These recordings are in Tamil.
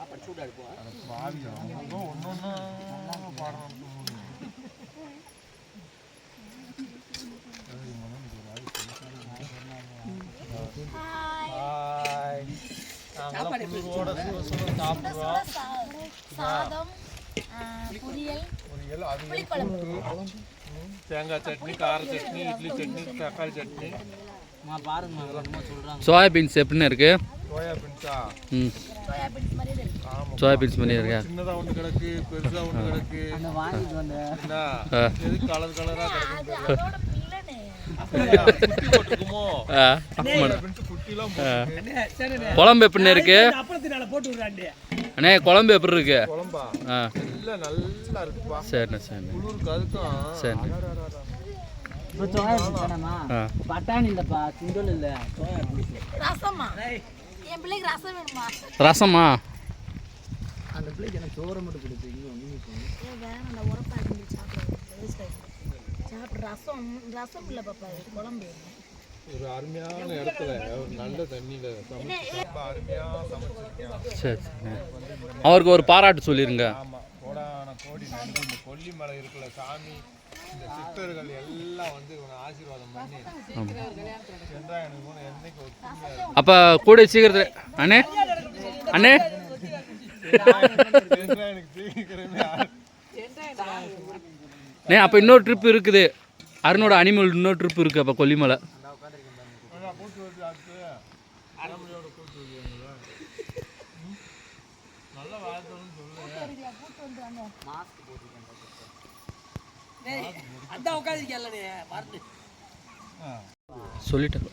சாப்பாடு சூடாக அது தேங்காய் சட்னி கார சட்னி இட்லி சட்னி தக்காளி சட்னி பாருங்க சோயாபீன்ஸ் எப்படின்னு இருக்கு. சோயாபீன்ஸ் மாதிரி இருக்கு. சின்னதா ஒண்ணு கிடக்கு பெருசா ஒண்ணு கிடக்கு. அந்த வாங்கிட்டு வந்த. என்ன ஆ. எது கலர் கலரா குழம்பு எப்படின்னு இருக்கு? அண்ணே. குழம்பு எப்படி இருக்கு? சரிண்ணே சரிண்ணே. சரிண்ணே. பட்டாணி இல்லைப்பா சுண்டல் இல்லை. சோயா ரசமா? என் பிள்ளைக்கு ரசம் வேணுமா? ரசமா? அந்த பிள்ளைக்கு எனக்கு சோறை மட்டும் கொடுத்து இங்கே ஒன்றுமே ஏ வேணாம் நான் உரப்பா இருந்து சாப்பிடுறேன் ரசம் ரசம் இல்லை பாப்பா குழம்பு. ஒரு அருமையான இடத்துல ஒரு நல்ல தண்ணியில சரி. அவருக்கு ஒரு பாராட்டு சொல்லிருங்க. ஆமா. கோடி நன்றி இந்த கொல்லிமலை இருக்குல்ல சாமி இந்த சித்தர்கள் எல்லாம் வந்து இவனை ஆசீர்வாதம் பண்ணி என்றா எனக்கு என்னைக்கு. அப்போ கூட சீக்கிரத்தில் அண்ணே அண்ணே. எனக்கு சீக்கிரமே அண்ணே அப்போ இன்னொரு ட்ரிப் இருக்குது. அருணோட அனிமல் இன்னொரு ட்ரிப் இருக்குது அப்போ கொல்லிமலை? நல்ல வாழ்த்துன்னு மாஸ்க் அதான் சொல்லிட்டேன்.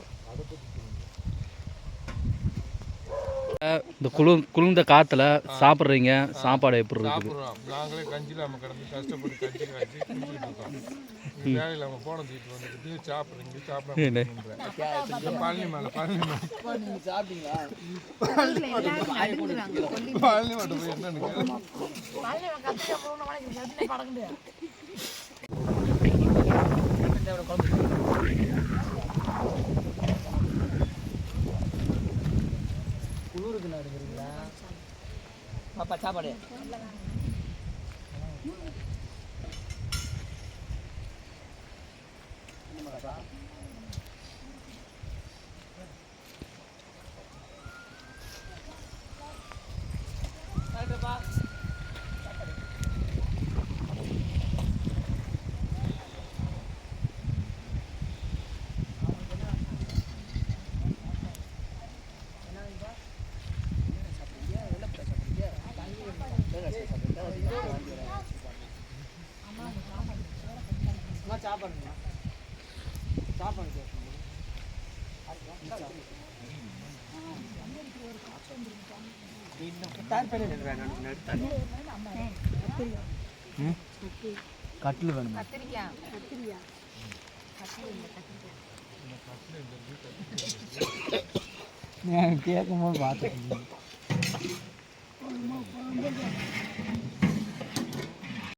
இந்த குளிர் குளிர்ந்த காற்றுல சாப்பிட்றீங்க சாப்பாடு எப்படி இருக்குது? நாங்களே கஞ்சி இல்லாமல் கிடந்து கஷ்டப்பட்டு கஞ்சி காய்ச்சி குடிச்சிட்டு இருக்கோம் இது வேலை இல்லாமல் போன தூக்கிட்டு வந்துக்கிட்டு சாப்பிட்றீங்க சாப்பிட பழனி மேலே பழனி மேலே. சாப்பிட்டீங்களா பழனி மட்டும் போய் என்னன்னு குளிருக்கு நடுக்கிறீங்களா பாப்பா சாப்பாடு. சாப்பாடுங்களா சாப்பாடு கேட்கணும். கட்டில் வேணுமா? நான் கேட்கும் போது பார்த்தேன்